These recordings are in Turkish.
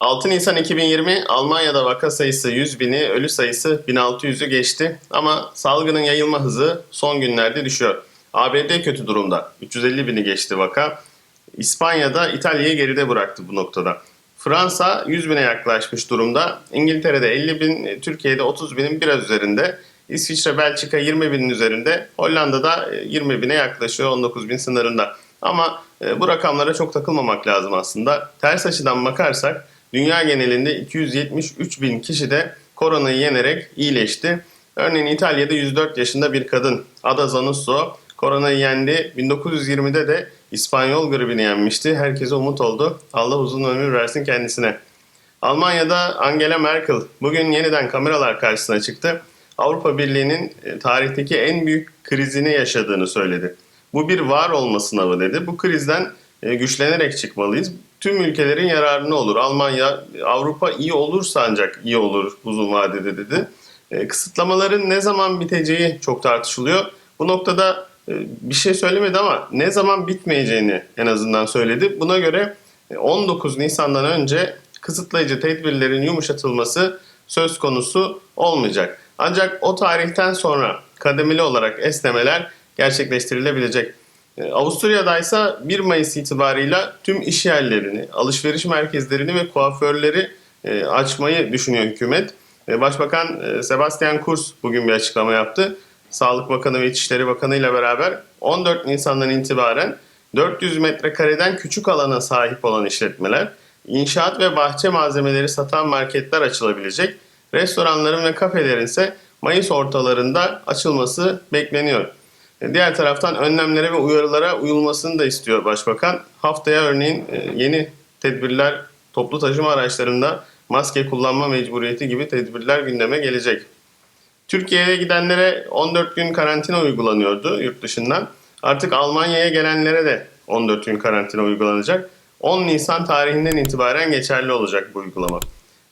6 Nisan 2020 Almanya'da vaka sayısı 100 bini, ölü sayısı 1600'ü geçti. Ama salgının yayılma hızı son günlerde düşüyor. ABD kötü durumda. 350 bini geçti vaka. İspanya'da İtalya'yı geride bıraktı bu noktada. Fransa 100 bine yaklaşmış durumda. İngiltere'de 50 bin, Türkiye'de 30 binin biraz üzerinde. İsviçre, Belçika 20 binin üzerinde. Hollanda'da 20 bine yaklaşıyor 19 bin sınırında. Ama e, bu rakamlara çok takılmamak lazım aslında. Ters açıdan bakarsak dünya genelinde 273 bin kişi de koronayı yenerek iyileşti. Örneğin İtalya'da 104 yaşında bir kadın Ada Zanusso koronayı yendi. 1920'de de İspanyol gribini yenmişti. Herkese umut oldu. Allah uzun ömür versin kendisine. Almanya'da Angela Merkel bugün yeniden kameralar karşısına çıktı. Avrupa Birliği'nin e, tarihteki en büyük krizini yaşadığını söyledi. Bu bir var olma sınavı dedi. Bu krizden e, güçlenerek çıkmalıyız. Tüm ülkelerin yararına olur. Almanya, Avrupa iyi olursa ancak iyi olur uzun vadede dedi. E, Kısıtlamaların ne zaman biteceği çok tartışılıyor. Bu noktada e, bir şey söylemedi ama ne zaman bitmeyeceğini en azından söyledi. Buna göre e, 19 Nisan'dan önce kısıtlayıcı tedbirlerin yumuşatılması söz konusu olmayacak. Ancak o tarihten sonra kademeli olarak esnemeler gerçekleştirilebilecek. E, Avusturya'da ise 1 Mayıs itibarıyla tüm iş yerlerini, alışveriş merkezlerini ve kuaförleri e, açmayı düşünüyor hükümet. Başbakan e, Sebastian Kurz bugün bir açıklama yaptı. Sağlık Bakanı ve İçişleri Bakanı ile beraber 14 Nisan'dan itibaren 400 metrekareden küçük alana sahip olan işletmeler, inşaat ve bahçe malzemeleri satan marketler açılabilecek. Restoranların ve kafelerin ise Mayıs ortalarında açılması bekleniyor. Diğer taraftan önlemlere ve uyarılara uyulmasını da istiyor Başbakan. Haftaya örneğin e, yeni tedbirler toplu taşıma araçlarında maske kullanma mecburiyeti gibi tedbirler gündeme gelecek. Türkiye'ye gidenlere 14 gün karantina uygulanıyordu yurt dışından. Artık Almanya'ya gelenlere de 14 gün karantina uygulanacak. 10 Nisan tarihinden itibaren geçerli olacak bu uygulama.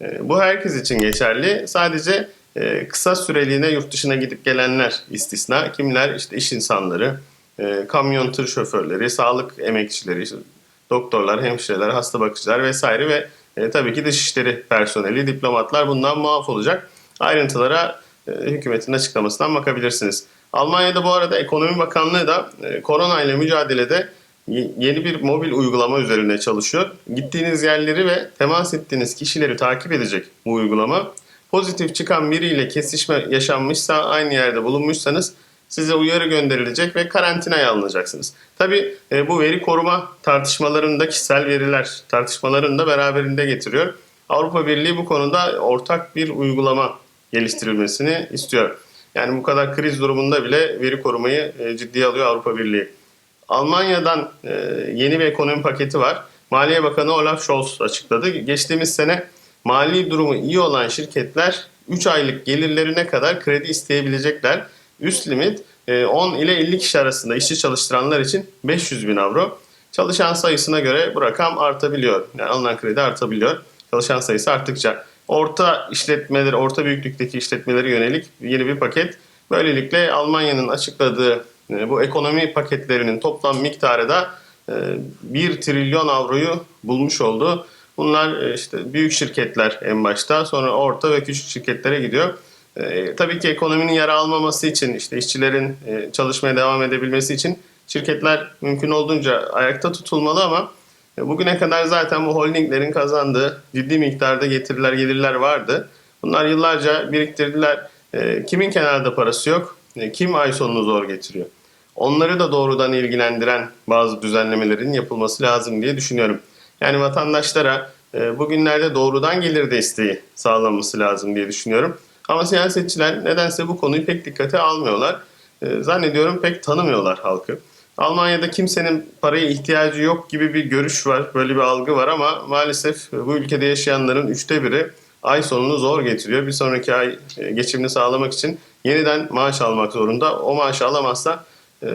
E, Bu herkes için geçerli. Sadece e, kısa süreliğine yurt dışına gidip gelenler istisna. Kimler? İşte iş insanları, e, kamyon tır şoförleri, sağlık emekçileri, işte doktorlar, hemşireler, hasta bakıcılar vesaire ve e, tabii ki dışişleri personeli, diplomatlar bundan muaf olacak. Ayrıntılara e, hükümetin açıklamasından bakabilirsiniz. Almanya'da bu arada Ekonomi Bakanlığı da e, korona ile mücadelede yeni bir mobil uygulama üzerine çalışıyor. Gittiğiniz yerleri ve temas ettiğiniz kişileri takip edecek bu uygulama. Pozitif çıkan biriyle kesişme yaşanmışsa aynı yerde bulunmuşsanız size uyarı gönderilecek ve karantinaya alınacaksınız. Tabi bu veri koruma tartışmalarında kişisel veriler tartışmalarını da beraberinde getiriyor. Avrupa Birliği bu konuda ortak bir uygulama geliştirilmesini istiyor. Yani bu kadar kriz durumunda bile veri korumayı e, ciddiye alıyor Avrupa Birliği. Almanya'dan e, yeni bir ekonomi paketi var. Maliye Bakanı Olaf Scholz açıkladı. Geçtiğimiz sene mali durumu iyi olan şirketler 3 aylık gelirlerine kadar kredi isteyebilecekler. Üst limit e, 10 ile 50 kişi arasında işçi çalıştıranlar için 500 bin avro. Çalışan sayısına göre bu rakam artabiliyor. Yani alınan kredi artabiliyor. Çalışan sayısı arttıkça. Orta işletmeleri, orta büyüklükteki işletmelere yönelik yeni bir paket. Böylelikle Almanya'nın açıkladığı e, bu ekonomi paketlerinin toplam miktarı da e, 1 trilyon avroyu bulmuş oldu. Bunlar e, işte büyük şirketler en başta sonra orta ve küçük şirketlere gidiyor. E, tabii ki ekonominin yara almaması için işte işçilerin e, çalışmaya devam edebilmesi için şirketler mümkün olduğunca ayakta tutulmalı ama bugüne kadar zaten bu holdinglerin kazandığı ciddi miktarda getiriler gelirler vardı. Bunlar yıllarca biriktirdiler. Kimin kenarda parası yok? Kim ay sonunu zor getiriyor? Onları da doğrudan ilgilendiren bazı düzenlemelerin yapılması lazım diye düşünüyorum. Yani vatandaşlara e, bugünlerde doğrudan gelir desteği sağlanması lazım diye düşünüyorum. Ama siyasetçiler nedense bu konuyu pek dikkate almıyorlar. E, zannediyorum pek tanımıyorlar halkı. Almanya'da kimsenin paraya ihtiyacı yok gibi bir görüş var, böyle bir algı var ama maalesef bu ülkede yaşayanların üçte biri ay sonunu zor getiriyor. Bir sonraki ay e, geçimini sağlamak için yeniden maaş almak zorunda. O maaşı alamazsa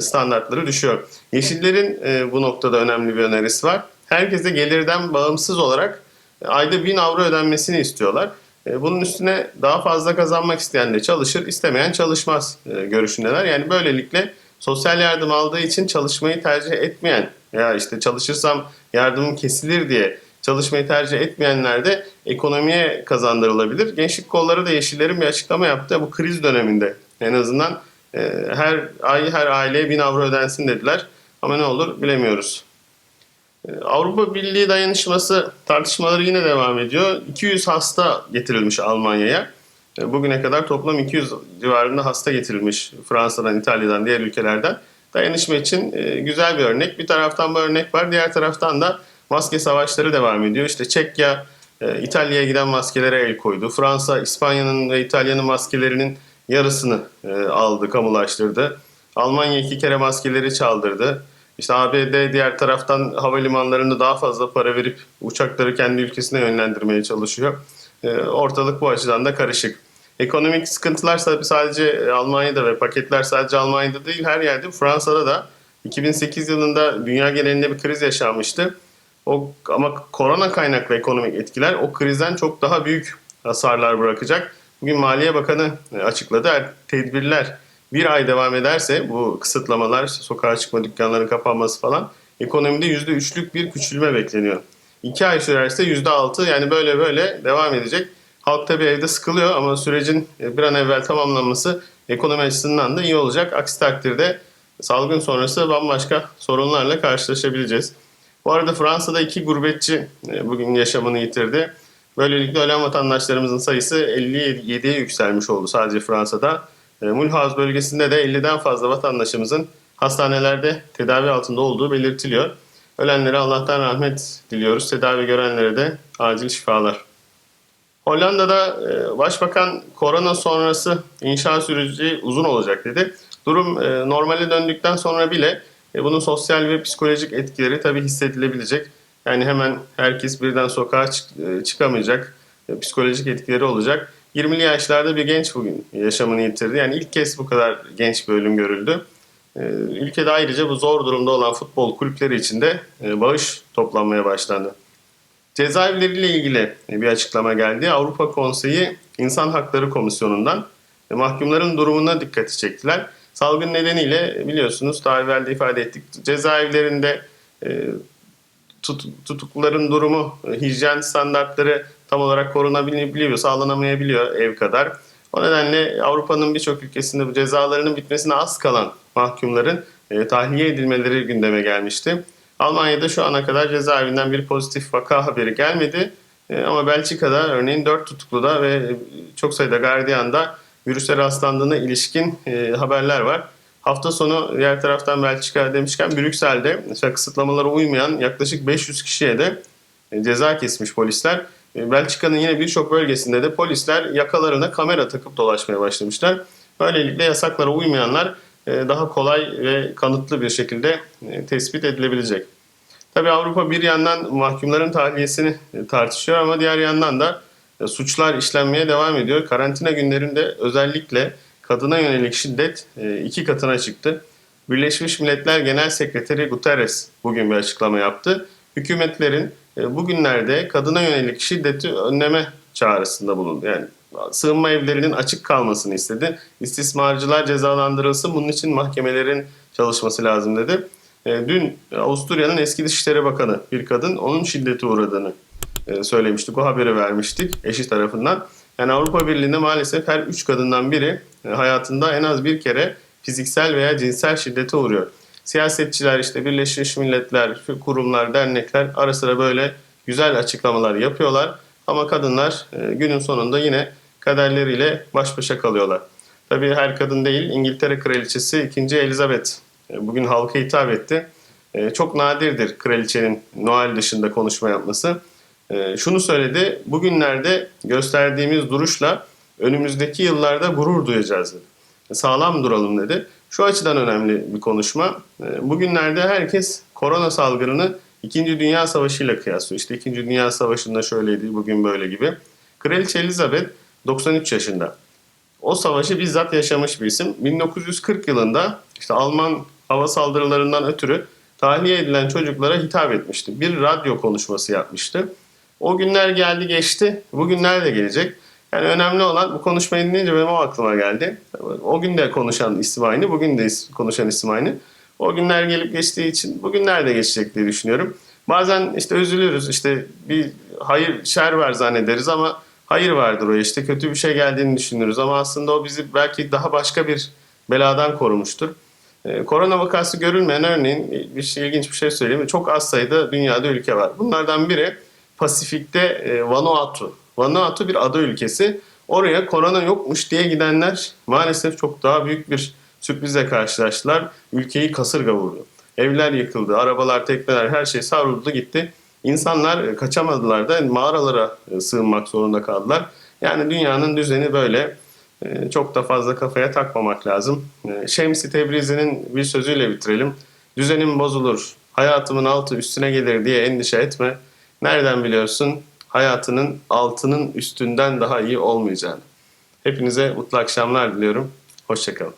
standartları düşüyor. Yeşillerin bu noktada önemli bir önerisi var. Herkese gelirden bağımsız olarak e, ayda 1000 avro ödenmesini istiyorlar. E, Bunun üstüne daha fazla kazanmak isteyen de çalışır, istemeyen çalışmaz e, görüşündeler. Yani böylelikle sosyal yardım aldığı için çalışmayı tercih etmeyen veya işte çalışırsam yardımım kesilir diye çalışmayı tercih etmeyenler de ekonomiye kazandırılabilir. Gençlik kolları da Yeşillerin bir açıklama yaptı. Bu kriz döneminde en azından her ay her aileye 1000 avro ödensin dediler. Ama ne olur bilemiyoruz. E, Avrupa Birliği dayanışması tartışmaları yine devam ediyor. 200 hasta getirilmiş Almanya'ya. E, Bugüne kadar toplam 200 civarında hasta getirilmiş Fransa'dan, İtalya'dan, diğer ülkelerden. Dayanışma için e, güzel bir örnek. Bir taraftan bu örnek var, diğer taraftan da maske savaşları devam ediyor. İşte Çekya, e, İtalya'ya giden maskelere el koydu. Fransa, İspanya'nın ve İtalya'nın maskelerinin yarısını e, aldı, kamulaştırdı. Almanya iki kere maskeleri çaldırdı. İşte ABD diğer taraftan havalimanlarında daha fazla para verip uçakları kendi ülkesine yönlendirmeye çalışıyor. E, Ortalık bu açıdan da karışık. Ekonomik sıkıntılar sadece Almanya'da ve paketler sadece Almanya'da değil her yerde Fransa'da da 2008 yılında dünya genelinde bir kriz yaşanmıştı. O ama korona kaynaklı ekonomik etkiler o krizden çok daha büyük hasarlar bırakacak. Bugün Maliye Bakanı e, açıkladı. Tedbirler bir ay devam ederse bu kısıtlamalar, sokağa çıkma, dükkanların kapanması falan ekonomide %3'lük bir küçülme bekleniyor. 2 ay sürerse %6 yani böyle böyle devam edecek. Halk tabii evde sıkılıyor ama sürecin e, bir an evvel tamamlanması ekonomi açısından da iyi olacak. Aksi takdirde salgın sonrası bambaşka sorunlarla karşılaşabileceğiz. Bu arada Fransa'da iki gurbetçi e, bugün yaşamını yitirdi. Böylelikle ölen vatandaşlarımızın sayısı 57'ye yükselmiş oldu sadece Fransa'da. E, Mulhouse bölgesinde de 50'den fazla vatandaşımızın hastanelerde tedavi altında olduğu belirtiliyor. Ölenlere Allah'tan rahmet diliyoruz. Tedavi görenlere de acil şifalar. Hollanda'da e, başbakan korona sonrası inşa süreci uzun olacak dedi. Durum e, normale döndükten sonra bile bunun sosyal ve psikolojik etkileri tabii hissedilebilecek. Yani hemen herkes birden sokağa çık- çıkamayacak. Psikolojik etkileri olacak. 20'li yaşlarda bir genç bugün yaşamını yitirdi. Yani ilk kez bu kadar genç bir ölüm görüldü. E, Ülkede ayrıca bu zor durumda olan futbol kulüpleri için de e, bağış toplanmaya başlandı. Cezaevleriyle ilgili bir açıklama geldi. Avrupa Konseyi İnsan Hakları Komisyonu'ndan e, mahkumların durumuna dikkati çektiler. Salgın nedeniyle biliyorsunuz daha evvel de ifade ettik. Cezaevlerinde e, tut- tutukluların durumu, e, hijyen standartları tam olarak korunabiliyor, sağlanamayabiliyor ev kadar. O nedenle Avrupa'nın birçok ülkesinde bu cezalarının bitmesine az kalan mahkumların e, tahliye edilmeleri gündeme gelmişti. Almanya'da şu ana kadar cezaevinden bir pozitif vaka haberi gelmedi. E, ama Belçika'da örneğin 4 tutukluda ve e, çok sayıda gardiyanda virüse rastlandığına ilişkin e, haberler var. Hafta sonu diğer taraftan Belçika demişken Brüksel'de kısıtlamalara uymayan yaklaşık 500 kişiye de e, ceza kesmiş polisler. E, Belçika'nın yine birçok bölgesinde de polisler yakalarına kamera takıp dolaşmaya başlamışlar. Böylelikle yasaklara uymayanlar e, daha kolay ve kanıtlı bir şekilde e, tespit edilebilecek. Tabi Avrupa bir yandan mahkumların tahliyesini tartışıyor ama diğer yandan da suçlar işlenmeye devam ediyor. Karantina günlerinde özellikle kadına yönelik şiddet iki katına çıktı. Birleşmiş Milletler Genel Sekreteri Guterres bugün bir açıklama yaptı. Hükümetlerin bugünlerde kadına yönelik şiddeti önleme çağrısında bulundu. Yani sığınma evlerinin açık kalmasını istedi. İstismarcılar cezalandırılsın bunun için mahkemelerin çalışması lazım dedi. E, Dün Avusturya'nın eski Dışişleri Bakanı bir kadın onun şiddete uğradığını e, söylemiştik. O haberi vermiştik eşi tarafından. Yani Avrupa Birliği'nde maalesef her üç kadından biri e, hayatında en az bir kere fiziksel veya cinsel şiddete uğruyor. Siyasetçiler işte Birleşmiş Milletler, kurumlar, dernekler ara sıra böyle güzel açıklamalar yapıyorlar. Ama kadınlar e, günün sonunda yine kaderleriyle baş başa kalıyorlar. Tabii her kadın değil İngiltere Kraliçesi 2. Elizabeth e, bugün halka hitap etti. E, Çok nadirdir kraliçenin Noel dışında konuşma yapması. Şunu söyledi, bugünlerde gösterdiğimiz duruşla önümüzdeki yıllarda gurur duyacağız dedi. Sağlam duralım dedi. Şu açıdan önemli bir konuşma. E, Bugünlerde herkes korona salgınını İkinci Dünya Savaşı ile kıyaslıyor. İşte İkinci Dünya Savaşı'nda şöyleydi, bugün böyle gibi. Kraliçe Elizabeth 93 yaşında. O savaşı bizzat yaşamış bir isim. 1940 yılında işte Alman hava saldırılarından ötürü tahliye edilen çocuklara hitap etmişti. Bir radyo konuşması yapmıştı. O günler geldi geçti. Bugünler de gelecek. Yani önemli olan bu konuşmayı dinleyince benim o aklıma geldi. O gün de konuşan isim aynı, bugün de konuşan isim aynı. O günler gelip geçtiği için bugünler de geçecek diye düşünüyorum. Bazen işte üzülürüz işte bir hayır şer var zannederiz ama hayır vardır o işte kötü bir şey geldiğini düşünürüz ama aslında o bizi belki daha başka bir beladan korumuştur. Ee, korona vakası görülmeyen örneğin bir şey, ilginç bir şey söyleyeyim. Çok az sayıda dünyada ülke var. Bunlardan biri Pasifik'te e, Vanuatu. Vanuatu bir ada ülkesi. Oraya korona yokmuş diye gidenler maalesef çok daha büyük bir sürprizle karşılaştılar. Ülkeyi kasırga vurdu. Evler yıkıldı, arabalar, tekneler her şey savruldu gitti. İnsanlar e, kaçamadılar da mağaralara e, sığınmak zorunda kaldılar. Yani dünyanın düzeni böyle. E, Çok da fazla kafaya takmamak lazım. Şemsi Tebrizi'nin bir sözüyle bitirelim. Düzenim bozulur, hayatımın altı üstüne gelir diye endişe etme. Nereden biliyorsun hayatının altının üstünden daha iyi olmayacağını. Hepinize mutlu akşamlar diliyorum. Hoşçakalın.